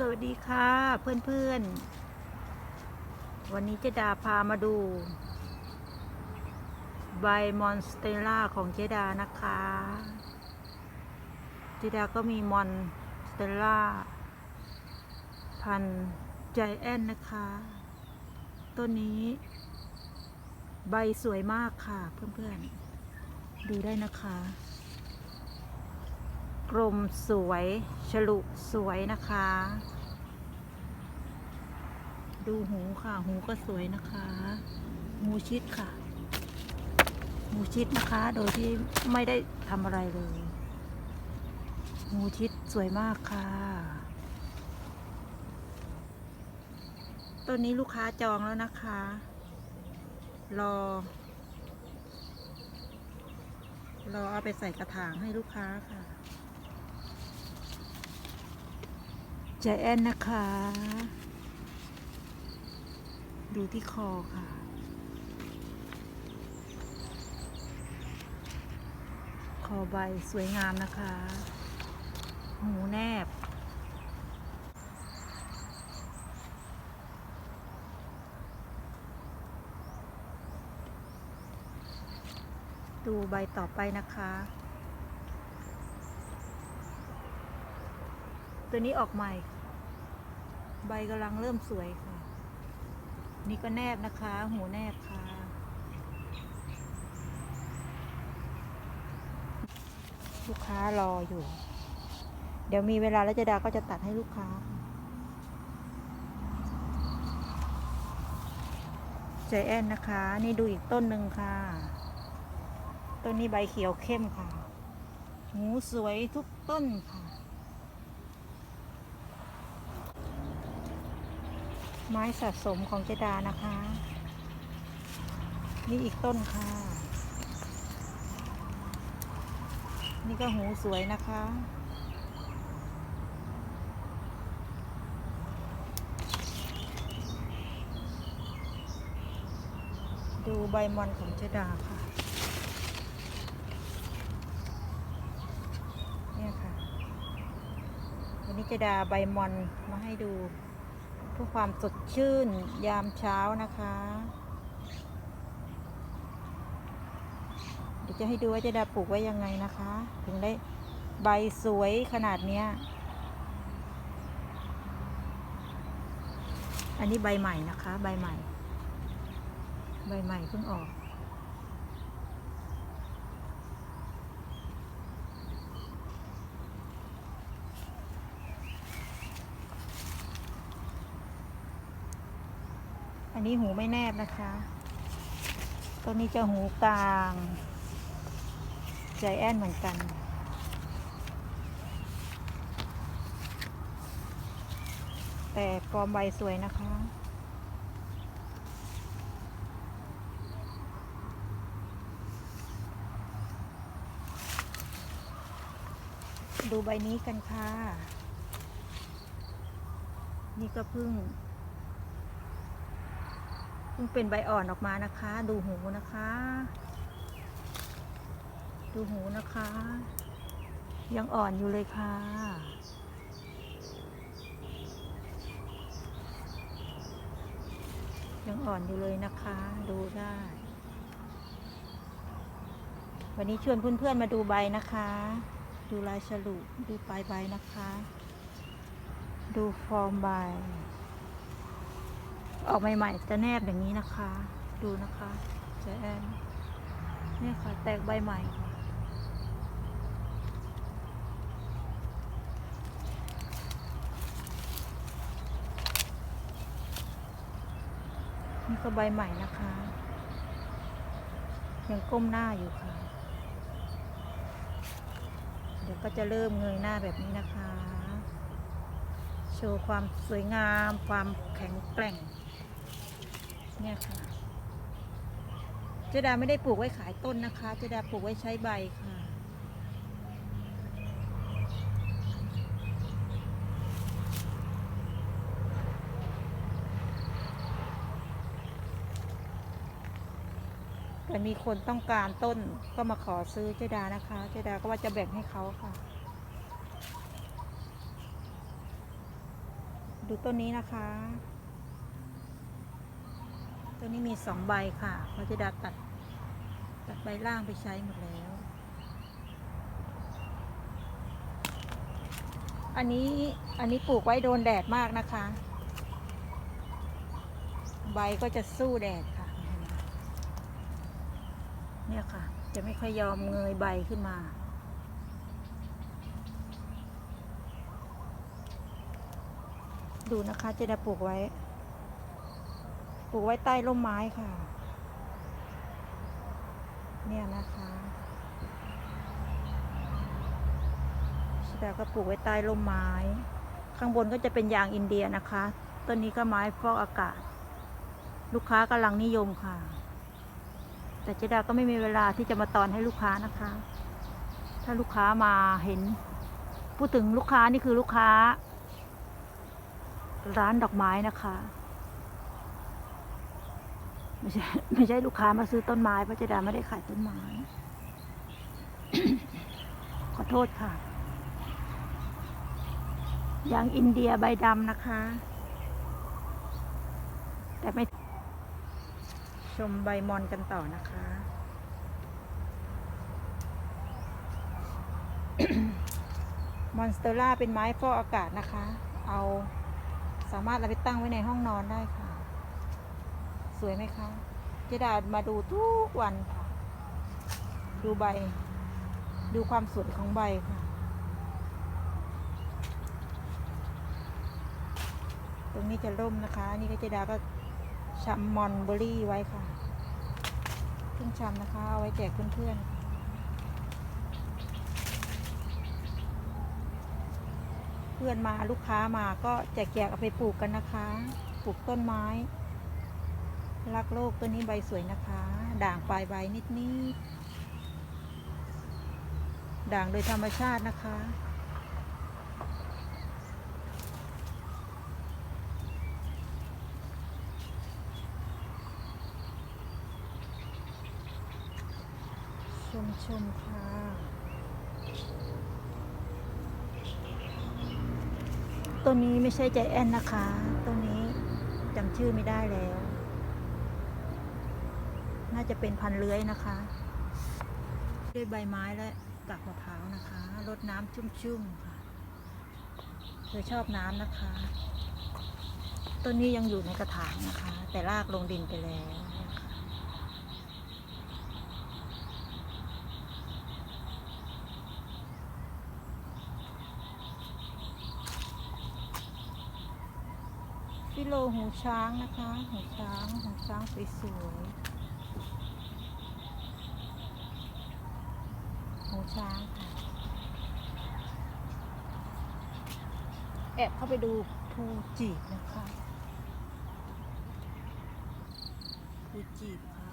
สวัสดีค่ะเพื่อนๆ วันนี้เจดาพามาดู ใบมอนสเตล่าของเจดานะคะเจดาก็มีมอนสเตลล่าพันใจแอนนะคะ ต้นนี้ ใบสวยมากค่ะเพื่อนๆ ดูได้นะคะ กลมสวย ฉลุสวยนะคะ ดูหูค่ะ หูก็สวยนะคะ หูชิดค่ะ หูชิดนะคะ โดยที่ไม่ได้ทำอะไรเลย หูชิดสวยมากค่ะต้นนี้ลูกค้าจองแล้วนะคะ รอ รอเอาไปใส่กระถางให้ลูกค้าค่ะ ใจแอนนะคะ ดูที่คอค่ะ คอใบสวยงามนะคะ หูแนบ ดูใบต่อไปนะคะตัวนี้ออกใหม่ ใบกำลังเริ่มสวยค่ะ นี่ก็แนบนะคะ หูแนบค่ะ ลูกค้ารออยู่ เดี๋ยวมีเวลาแล้วเจดาก็จะตัดให้ลูกค้า ใจแอนนะคะ นี่ดูอีกต้นหนึ่งค่ะ ต้นนี้ใบเขียวเข้มค่ะ หูสวยทุกต้นค่ะ ไม้สะสมของเจดานะคะ นี่อีกต้นค่ะ นี่ก็หูสวยนะคะ ดูใบมอนของเจดาค่ะเนี่ยค่ะ วันนี้เจดาใบมอนมาให้ดู พื่อความสดชื่นยามเช้านะคะ เดี๋ยวจะให้ดูว่าเจะดาปลูกไว้ยังไงนะคะ ถึงได้ใบสวยขนาดเนี้ย อันนี้ใบใหม่นะคะ ใบใหม่ ใบใหม่เพิ่งออก อันนี้หูไม่แนบนะคะตัวนี้จะหูกลางใจแอนเหมือนกัน แต่ฟอร์มใบสวยนะคะดูใบนี้กันค่ะ นี่ก็เพิ่ง เพิ่งเป็นใบอ่อนออกมานะคะ ดูหูนะคะ ดูหูนะคะ ยังอ่อนอยู่เลยค่ะ ยังอ่อนอยู่เลยนะคะ ดูได้ วันนี้ชวนเพื่อนๆมาดูใบนะคะ ดูลายฉลุ ดูปลายใบนะคะ ดูฟอร์มใบ ออกใหม่ๆจะแนบอย่างนี้นะคะ ดูนะคะเจะแอนนี่ค่ะ แตกใบใหม่นี่ก็ใบใหม่นะคะ ยังก้มหน้าอยู่ค่ะ เดี๋ยวก็จะเริ่มเงยหน้าแบบนี้นะคะ โชว์ความสวยงาม ความแข็งแกร่ง เนี่ยค่ะเจดาไม่ได้ปลูกไว้ขายต้นนะคะเจดาปลูกไว้ใช้ใบค่ะ แต่มีคนต้องการต้นก็มาขอซื้อเจดานะคะเจดาก็ว่าจะแบ่งให้เขาค่ะ ดูต้นนี้นะคะ ต้นนี้มีสองใบค่ะเราจะดาตัด ตัดใบล่างไปใช้หมดแล้ว อันนี้อันนี้ปลูกไว้โดนแดดมากนะคะ ใบก็จะสู้แดดค่ะ เนี่ยค่ะ จะไม่ค่อยยอมเงยใบขึ้นมาดูนะคะ จะได้ปลูกไว้ ลูกไว้ใต้ร่มไม้ค่ะ เนี่ยนะคะชิดาก็ปลูกไว้ใต้ร่มไม้ ข้างบนก็จะเป็นยางอินเดียนะคะ ต้นนี้ก็ไม้ฟอกอากาศ ลูกค้ากำลังนิยมค่ะ แต่เจดาก็ไม่มีเวลาที่จะมาตอนให้ลูกค้านะคะ ถ้าลูกค้ามาเห็น พูดถึงลูกค้านี่คือลูกค้า ร้านดอกไม้นะคะ ไม่ใช่ไม่ใช่ลูกค้ามาซื้อต้นไม้เพราะเจดาไม่ได้ขายต้นไม้ ขอโทษค่ะยางอินเดียใบดำนะคะ แต่ไม่ชมใบมอนกันต่อนะคะ มอนสเตอร่าเป็นไม้ฟอกอากาศนะคะ เอาสามารถเอาไปตั้งไว้ในห้องนอนได้ค่ะ สวยไหมคะเจดามาดูทุกวัน ดูใบ ดูความสวยของใบค่ะ ตรงนี้จะร่มนะคะ นี่ก็เจดาก็ชำมอนเบอรี่ไว้ค่ะเพิ่งชำนะคะ เอาไว้แจกเพื่อนๆเพื่อนมาลูกค้ามาก็แจกแจกเอาไปปลูกกันนะคะ ปลูกต้นไม้ รักโลกต้นนี้ใบสวยนะคะ ด่างปลายใบนิดนิดด่างโดยธรรมชาตินะคะ ชมชมค่ะต้นนี้ไม่ใช่ใจแอนนะคะต้นนี้จำชื่อไม่ได้แล้ว น่าจะเป็นพันเลื้อยนะคะด้วยใบไม้และกากมะพร้าวนะคะรดน้ำชุ่มๆค่ะ เธอชอบน้ำนะคะ ต้นนี้ยังอยู่ในกระถางนะคะ แต่รากลงดินไปแล้วนะคะฟิโลหูช้างนะคะ หูช้าง หูช้างสวยๆ หูช้างค่ะ แอบเข้าไปดูภูจีบนะคะภูจีบค่ะ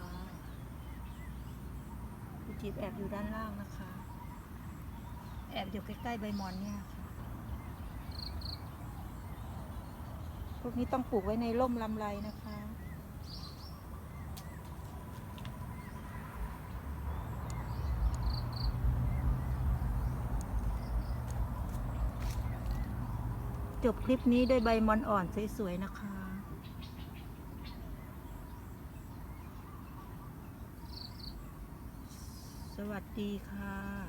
ภูจีบแอบอยู่ด้านล่างนะคะ แอบอยู่ใกล้ๆใบมอนเนี่ยค่ะพวกนี้ต้องปลูกไว้ในร่มลำไรนะคะ จบคลิปนี้ด้วยใบมอนอ่อนสวยๆนะคะสวัสดีค่ะ